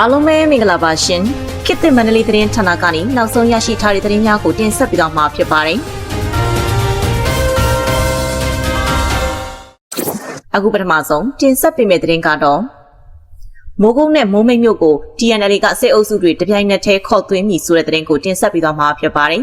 အားလုံးပဲမင်္ဂလာပါရှင်ခေတ်သစ်မန္တလေးသတင်းဌာနကနေနောက်ဆုံးရရှိထားတဲ့သတင်းများကိုတင်ဆက်ပေးတော့မှာဖြစ်ပါတယ်အခုပထမဆုံးတင်ဆက်ပေးမယ့်သတင်းကတော့မိုးကုတ်နဲ့မိုးမိတ်မြို့ကို TNL ကစစ်အုပ်စုတွေတပြိုင်နက်တည်းခေါ်သွင်းမိဆိုတဲ့သတင်းကိုတင်ဆက်ပေးတော့မှာဖြစ်ပါတယ်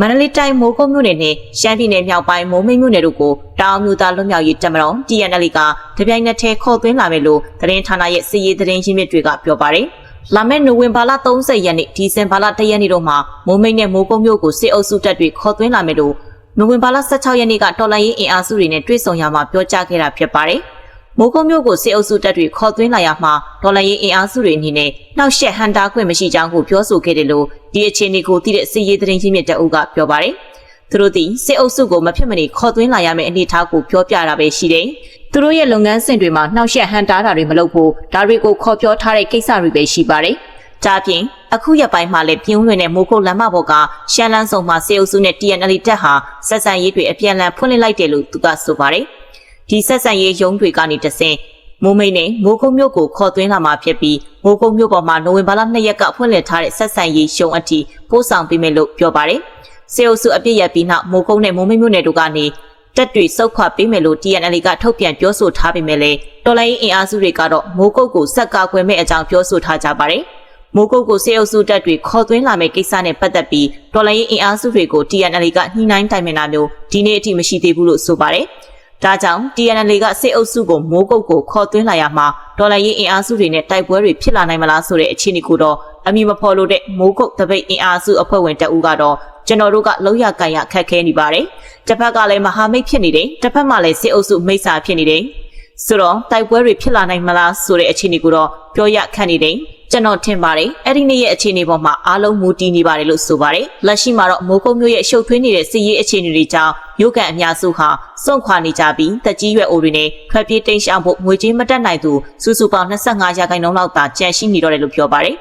မန္တလေးတိုင်းမိုးကုတ်မြို့နယ်နဲ့ရှမ်းပြည်နယ်မြောက်ပိုင်းမိုးမိတ်မြို့နယ်တို့ကိုတောင်မြို့သားလွတ်မြောက်ရေးတပ်မတော် TNL ကတပြိုင်နက်တည်းခေါ်သွင်းလာမယ်လို့သတင်းဌာနရဲ့စီရေးသတင်းရင်းမြစ်တွေကပြောပါတယ်။လာမယ့်နိုဝင်ဘာလ30ရက်နေ့ဒီဇင်ဘာလ1ရက်နေ့တို့မှာမိုးမိတ်နဲ့မိုးကုတ်မြို့ကိုစစ်အုပ်စုတပ်တွေခေါ်သွင်းလာမယ်လို့နိုဝင်ဘာလ16ရက်နေ့ကတော်လိုင်းရေးအင်အားစုတွေနဲ့တွေ့ဆုံရမှာပြောကြားခဲ့တာဖြစ်ပါတယ်။ မိုးကုတ်မြို့ကိုစစ်အုပ်စုတပ်တွေခေါ်သွင်းလာရမှာဒေါ်လာရေးအင်အားစုတွေအနေနဲ့နှောက်ယှက်ဟန်တာခွင့်မရှိကြောင်းကိုပြောဆိုခဲ့တယ်လို့ဒီအခြေအနေကိုသိတဲ့စစ်ရေးသတင်းရင်းမြစ်တအုပ်ကပြောပါတယ်။သူတို့သည်စစ်အုပ်စုကိုမဖြစ်မနေခေါ်သွင်းလာရမယ့်အနေအထားကိုပြောပြတာပဲရှိတယ်။သူတို့ရဲ့လုပ်ငန်းစဉ်တွေမှာနှောက်ယှက်ဟန်တာတာတွေမလုပ်ဖို့ဒါတွေကိုခေါ်ပြောထားတဲ့ကိစ္စတွေပဲရှိပါတယ်။ဒါပြင်အခုရက်ပိုင်းမှာလည်းပြင်းလွင်တဲ့မိုးကုတ်လမ်းမပေါ်ကရှမ်းလန်းဆောင်မှာစေအုပ်စုနဲ့ TNL တပ်ဟာဆက်ဆံရေးတွေအပြန်အလှန်ဖွင့်လှစ်လိုက်တယ်လို့သူကဆိုပါတယ်။ ဒီဆက်ဆံရေးရုံးတွေကနေတဆင့်မိုးမိတ်နဲ့မိုးကုတ်မြို့ကိုခေါ်သွင်းလာမှာဖြစ်ပြီးမိုးကုတ်မြို့ပေါ်မှာနိုဝင်ဘာလ2ရက်ကဖွင့်လှစ်ထားတဲ့ဆက်ဆံရေးရှုံအထိပို့ဆောင်ပေးမယ်လို့ပြောပါတယ်။စေအုပ်စုအပြစ်ရပြီးနောက်မိုးကုတ်နဲ့မိုးမိတ်မြို့နယ်တို့ကနေတက်တွေစုတ်ခွာပေးမယ်လို့ TNL ကထုတ်ပြန်ပြောဆိုထားပေမဲ့လည်းတော်လိုင်းအင်အားစုတွေကတော့မိုးကုတ်ကိုစက်ကာကွယ်မဲ့အကြောင်းပြောဆိုထားကြပါတယ်။မိုးကုတ်ကိုစေအုပ်စုတပ်တွေခေါ်သွင်းလာမယ့်ကိစ္စနဲ့ပတ်သက်ပြီးတော်လိုင်းအင်အားစုတွေကို TNL ကညှိနှိုင်းတိုင်ပင်တာမျိုးဒီနေ့အထိမရှိသေးဘူးလို့ဆိုပါတယ်။ ဒါကြောင့် TNL ကစစ်အုပ်စုကိုမိုးကုတ်ကိုခေါ်သွင်းလာရမှာဒေါ်လာရေးအင်အားစုတွေနဲ့တိုက်ပွဲတွေဖြစ်လာနိုင်မလားဆိုတဲ့အခြေအနေကိုတော့အမိမဖော်လို့တဲ့မိုးကုတ်တပိတ်အင်အားစုအဖွဲ့ဝင်တအူးကတော့ကျွန်တော်တို့ကလောက်ရကန်ရခက်ခဲနေပါတယ်။တစ်ဖက်ကလည်းမဟာမိတ်ဖြစ်နေတယ်။တစ်ဖက်မှာလည်းစစ်အုပ်စုမိတ်ဆာဖြစ်နေတယ်။ဆိုတော့တိုက်ပွဲတွေဖြစ်လာနိုင်မလားဆိုတဲ့အခြေအနေကိုတော့ပြောရခက်နေတယ်။ ကျွန်တော်ထင်ပါတယ်အဲ့ဒီနေ့ရဲ့အခြေအနေပေါ်မှာအားလုံးမူတည်နေပါတယ်လို့ဆိုပါတယ်လက်ရှိမှာတော့မိုးကုတ်မျိုးရဲ့ရှုပ်ထွေးနေတဲ့စစ်ရေးအခြေအနေတွေကြောင့်မြို့ကန်အများစုဟာစွန့်ခွာနေကြပြီးတက်ကြီးရွယ်အိုတွေနဲ့ထွက်ပြေးတိမ်းရှောင်ဖို့ငွေကြေးမတက်နိုင်သူစုစုပေါင်း25ရာခိုင်နှုန်းလောက်သာကျန်ရှိနေတော့တယ်လို့ပြောပါတယ်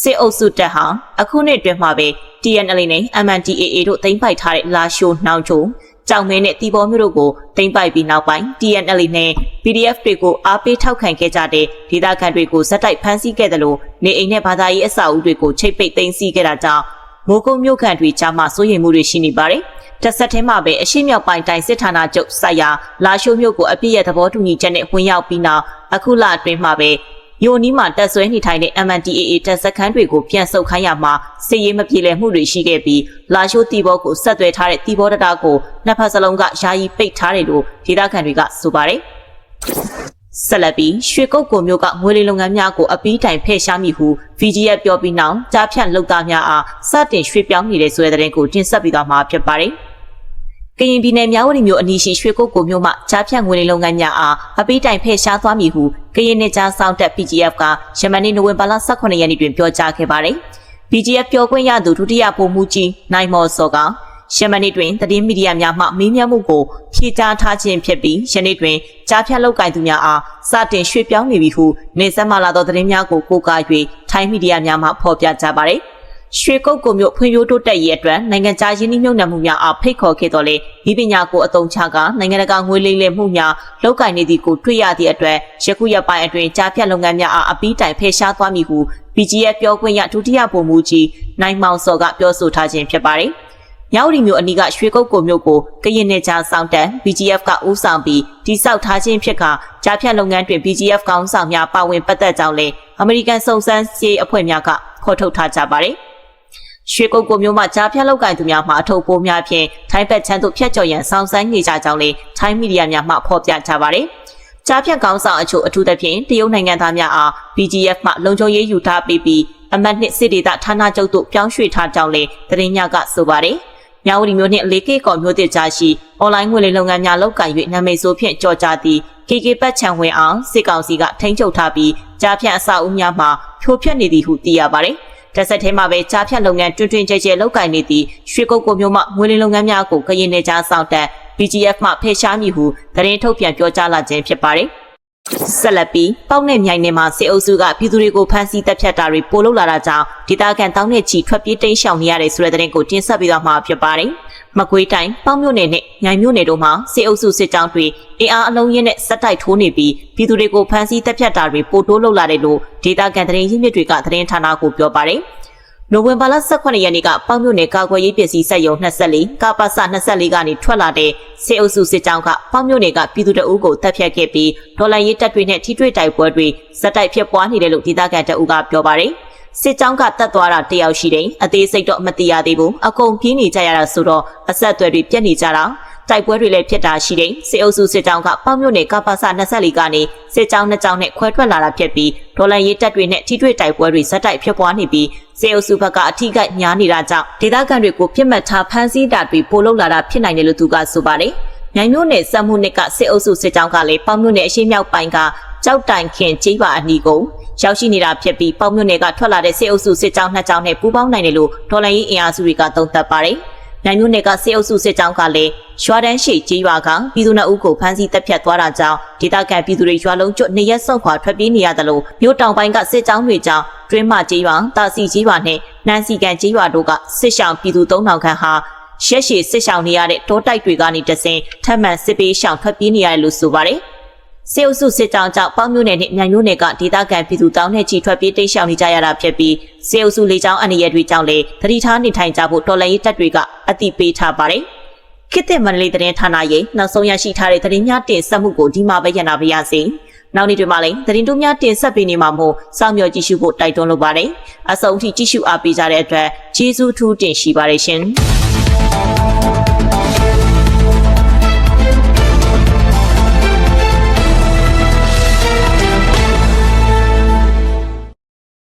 စစ်အုပ်စုတပ်ဟာအခုနှစ်အတွင်းမှာပဲ TNL နဲ့ MNDAA တို့တင်ပိုက်ထားတဲ့လာရှိုးနှောင်ချုံ ကြောင်မဲနဲ့တီဘောမျိုးတို့ကိုတင်ပိုက်ပြီးနောက်ပိုင်း TNL နဲ့ PDF တွေကိုအားပေးထောက်ခံခဲ့ကြတဲ့ဒေသခံတွေကိုဇက်တိုက်ဖမ်းဆီးခဲ့တယ်လို့နေအိမ်နဲ့ဘာသာရေးအဆောက်အဦတွေကိုချိတ်ပိတ်သိမ်းဆည်းခဲ့တာကြောင့်မိုးကုတ်မြို့ခံတွေကြားမှာစိုးရိမ်မှုတွေရှိနေပါတယ်။တစ်ဆက်တည်းမှာပဲအရှိမြောက်ပိုင်းတိုင်းစစ်ဌာနချုပ်ဆိုင်ရာလာရှိုးမြို့ကိုအပြည့်ရဲ့သဘောတူညီချက်နဲ့ဝင်ရောက်ပြီးနောက်အခုလအတွင်းမှာပဲ ယိုနီးမှာတက်ဆွဲနေထိုင်တဲ့ MNDAA တပ်စခန်းတွေကိုပြန်ဆုတ်ခိုင်းရမှာစစ်ရေးမပြေလည်မှုတွေရှိခဲ့ပြီးလာရှိုးတီဘောကိုဆက်သွဲထားတဲ့တီဘောတတာကိုနှစ်ဖက်စလုံးကယာယီပိတ်ထားတယ်လို့ဒေသခံတွေကဆိုပါတယ်။ဆက်လက်ပြီးရွှေကုတ်ကိုမျိုးကငွေလိမ်လုပ်ငန်းများကိုအပီးတိုင်ဖယ်ရှားမိဟု VGF ပြောပြီးနောက်ကြားဖြတ်လုပ်သားများအားစတင်ရွှေ့ပြောင်းနေတဲ့ဆိုတဲ့တဲ့ကိုတင်ဆက်ပြီးသွားမှာဖြစ်ပါတယ်။ ကရင်ပြည်နယ်မြဝတီမြို့အနီးရှိရွှေကုတ်ကိုမြို့မှကြားဖြတ်ငွေလုပ်ငန်းများအားအပိတိုင်ဖဲ့ရှားသွားမည်ဟုကရင်နယ်ကြားဆောင်တက် PGF ကယမန်နေ့နိုဝင်ဘာလ18ရက်နေ့တွင်ပြောကြားခဲ့ပါတယ်။ PGF ပြောခွင့်ရသူဒုတိယဗိုလ်မှူးကြီးနိုင်မော်စောကယမန်နေ့တွင်သတင်းမီဒီယာများမှမေးမြန်းမှုကိုဖြေကြားထားခြင်းဖြစ်ပြီးယနေ့တွင်ကြားဖြတ်လောက်ကင်သူများအားစတင်ရွှေ့ပြောင်းနေပြီဟုနေဆက်မှလာသောသတင်းများကိုကိုးကား၍ထိုင်းမီဒီယာများမှဖော်ပြကြပါသည်။ ရွှေကုတ်ကိုမြို့ဖွံ့ဖြိုးတိုးတက်ရေးအတွက်နိုင်ငံခြားယင်းနှိမ့်ညံ့မှုများအားဖိတ်ခေါ်ခဲ့တော်လေဤပညာကိုအသုံးချကနိုင်ငံတကာငွေလိမ်လည်မှုများလောက်ကင်နေသည့်ကိုတွေ့ရသည့်အတွက်ယခုရက်ပိုင်းအတွင်းကြားဖြတ်လုပ်ငန်းများအားအပီးတိုင်ဖယ်ရှားသွားမည်ဟု BGF ပြောခွင့်ရဒုတိယဗိုလ်မှူးကြီးနိုင်မောင်စောကပြောဆိုထားခြင်းဖြစ်ပါတယ်။မြောက်ရီမျိုးအနီးကရွှေကုတ်ကိုမြို့ကိုကရင်နယ်ကြားဆောင်တန် BGF ကဦးဆောင်ပြီးတိစောက်ထားခြင်းဖြစ်ကကြားဖြတ်လုပ်ငန်းတွင် BGF ကောင်းဆောင်များပါဝင်ပတ်သက်ကြောင်းလည်းအမေရိကန်စုံစမ်းစစ်အဖွဲ့များကဖော်ထုတ်ထားကြပါတယ်။ ရွှေကုတ်ကိုမျိုးမှကြားဖြတ်လောက်ကင်သူများမှအထုပ်ပိုးများဖြင့်ထိုင်းဘက်ချမ်းသို့ဖြတ်ကျော်ရန်ဆောင်ဆိုင်နေကြကြောင်းလေထိုင်းမီဒီယာများမှဖော်ပြကြပါတယ်။ကြားဖြတ်ကောင်းဆောင်အချို့အထူးသဖြင့်တရုတ်နိုင်ငံသားများအား BGF မှလုံခြုံရေးယူထားပြီးပြီးအမတ်နှစ်စစ်ဒေသဌာနချုပ်သို့ပြောင်းရွှေ့ထားကြောင်းလေသတင်းများကဆိုပါတယ်။မြောက်ဝတီမျိုးနှင့်လေးကေကော်မျိုးတစ်ကြားရှိအွန်လိုင်းငွေလိမ်လုပ်ငန်းများလုပ်ကိုင်၍နာမည်ဆိုဖြင့်ကြော်ကြားသည့် KK ပတ်ချံဝင်အောင်စစ်ကောင်စီကထိန်းချုပ်ထားပြီးကြားဖြတ်အဆောက်အဦများမှာဖြိုဖျက်နေသည်ဟုသိရပါတယ်။ တက်ဆက်ထဲမှာပဲကြားဖြတ်လုပ်ငန်းတွင်တွင်ကျဲကျဲလုပ်ကိုင်နေသည့်ရွှေကုတ်ကိုမျိုးမှငွေလင်းလုပ်ငန်းများကိုကရင်နယ်ကြားဆောင်တက် BGF မှဖယ်ရှားမည်ဟုသတင်းထုတ်ပြန်ပြောကြားလာခြင်းဖြစ်ပါတယ်။ ဆက်လက်ပြီးပေါက်နဲ့မြိုင်နယ်မှာစစ်အုပ်စုကပြည်သူတွေကိုဖမ်းဆီးတပ်ဖြတ်တာတွေပိုလုပ်လာတာကြောင့်ဒေသခံတောင်းနဲ့ချီထွက်ပြေးတိမ်းရှောင်နေရတဲ့ဆိုတဲ့သတင်းကိုတင်ဆက်ပေးသွားမှာဖြစ်ပါတယ်။မကွေးတိုင်းပေါက်မြို့နယ်နဲ့မြိုင်မြို့နယ်တို့မှာစစ်အုပ်စုစစ်ကြောင်းတွေအင်အားအလုံးရင်းနဲ့စက်တိုက်ထိုးနေပြီးပြည်သူတွေကိုဖမ်းဆီးတပ်ဖြတ်တာတွေပိုတိုးလုပ်လာတယ်လို့ဒေသခံသတင်းရင်းမြစ်တွေကသတင်းဌာနကိုပြောပါတယ်။ နိုဝင်ဘာလ18ရက်နေ့ကပေါင်းမြို့နယ်ကာကွယ်ရေးပစ္စည်းစက်ရုံ24ကပ္ပစ24ကနေထွက်လာတဲ့စေအုပ်စုစစ်ကြောင်းကပေါင်းမြို့နယ်ကပြည်သူတအုပ်ကိုတပ်ဖြတ်ခဲ့ပြီးဒေါ်လာရေးတပ်တွေနဲ့ထိတွေ့တိုက်ပွဲတွေစက်တိုက်ဖြစ်ပွားနေတယ်လို့ဒေသခံတအုပ်ကပြောပါတယ်စစ်ကြောင်းကတက်သွားတာတယောက်ရှိတယ်အသေးစိတ်တော့မသိရသေးဘူးအကုန်ပြေးနေကြရတာဆိုတော့အဆက်အသွယ်တွေပြတ်နေကြတာ တိုက်ပွဲတွေလည်းဖြစ်တာရှိတယ်စစ်အုပ်စုစစ်ကြောင်းကပေါင်းမြို့နယ်ကပ္ပစ24ကနေစစ်ကြောင်းနှစ်ကြောင်းနဲ့ခွဲထွက်လာတာဖြစ်ပြီးဒေါ်လာရေးတပ်တွေနဲ့ထိတွေ့တိုက်ပွဲတွေဇက်တိုက်ဖြစ်ပွားနေပြီးစေအုပ်စုဘက်ကအထီးကညားနေတာကြောင့်ဒေသခံတွေကိုပြစ်မှတ်ထားဖမ်းဆီးတာတွေပိုလုပ်လာတာဖြစ်နိုင်တယ်လို့သူကဆိုပါတယ်။မြိုင်မြို့နယ်စက်မှုနှစ်ကစစ်အုပ်စုစစ်ကြောင်းကလည်းပေါင်းမြို့နယ်အရှိမြောက်ပိုင်းကကြောက်တိုင်ခင်ကြီးပါအနီးကိုရောက်ရှိနေတာဖြစ်ပြီးပေါင်းမြို့နယ်ကထွက်လာတဲ့စစ်အုပ်စုစစ်ကြောင်းနှစ်ကြောင်းနဲ့ပူးပေါင်းနိုင်တယ်လို့ဒေါ်လာရေးအင်အားစုတွေကသုံးသပ်ပါတယ်။ နိုင်မြို့နယ်ကစစ်အုပ်စုစစ်ကြောင်းကလည်းရွာတန်းရှိကြီးရွာကပြည်သူ့နှအုပ်ကိုဖမ်းဆီးတပ်ဖြတ်သွားတာကြောင့်ဒေသခံပြည်သူတွေရွာလုံးကျွတ်နေရက်ဆုတ်ခွာထွက်ပြေးနေရတယ်လို့မြို့တောင်ပိုင်းကစစ်ကြောင်းတွေကြောင့်တွင်းမကြီးရွာတာစီကြီးရွာနဲ့နန်းစီကန်ကြီးရွာတို့ကစစ်ရှောင်ပြည်သူ3000ခန့်ဟာရက်ရှည်စစ်ရှောင်နေရတဲ့တောတိုက်တွေကနေတဆင်ထပ်မံစစ်ပေးရှောင်ထွက်ပြေးနေရတယ်လို့ဆိုပါတယ်။ စေအုပ်စုစစ်ကြောင်းကြောင့်ပေါင်းမြို့နယ်နဲ့မြိုင်မြို့နယ်ကဒေသခံပြည်သူတောင်းနဲ့ချီထွက်ပြေးတိမ်းရှောင်နေကြရတာဖြစ်ပြီးစေအုပ်စုလေးချောင်းအနေရတွေကြောင့်လည်းသတိထားနေထိုင်ကြဖို့တော်လှန်ရေးတပ်တွေကအတိပေးထားပါတယ်။ခေတ်သစ်မန္တလေးသတင်းဌာနရဲ့နောက်ဆုံးရရှိထားတဲ့သတင်းများတင်ဆက်မှုကိုဒီမှာပဲရနာပါရစေ။နောက်နေ့တွေမှာလည်းသတင်းတို့များတင်ဆက်ပေးနေမှာမို့စောင့်မျှော်ကြည့်ရှုဖို့တိုက်တွန်းလိုပါတယ်။အဆုံးထိကြည့်ရှုအားပေးကြတဲ့အတွက်ကျေးဇူးထူးတင်ရှိပါတယ်ရှင်။